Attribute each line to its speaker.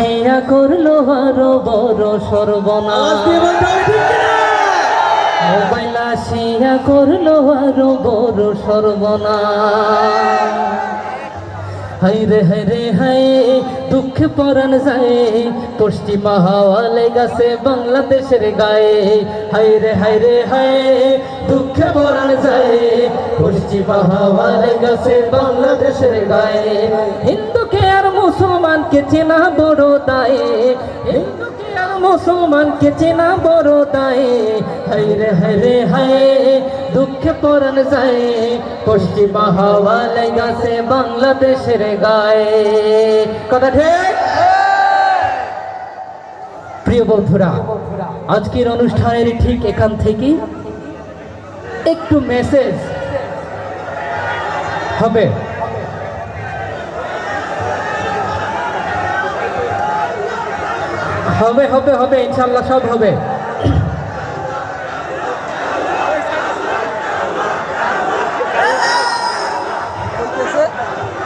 Speaker 1: টিয়া করল আরও বড় সর্বনাশ। মোবাইল আসিয়া করল আরও বড় সর্বনাশ। হাই রে হাই দুঃখে পরাণ যায়। পশ্চিমা হাওয়া লেগাছে বাংলাদেশের গায়ে। হাই রে হাই দুঃখে পরাণ যায়। পশ্চিমা হাওয়া লেগাছে বাংলাদেশের গায়ে। হিন্দুকে আর মুসলমানকে চেনা বড় দায়ে। হিন্দুকে আর মুসলমানকে চেনা বড় দায়ে। হাই রে হাই রে হাই দুঃখে পরাণ যায়। পশ্চিমা হাওয়া লেগাছে বাংলাদেশের গায়ে। কথা ঠিক? প্রিয় বন্ধুরা, আজকের অনুষ্ঠানের ঠিক এখান থেকে একটু মেসেজ হবে। হবে হবে হবে ইনশাল্লাহ সব হবে।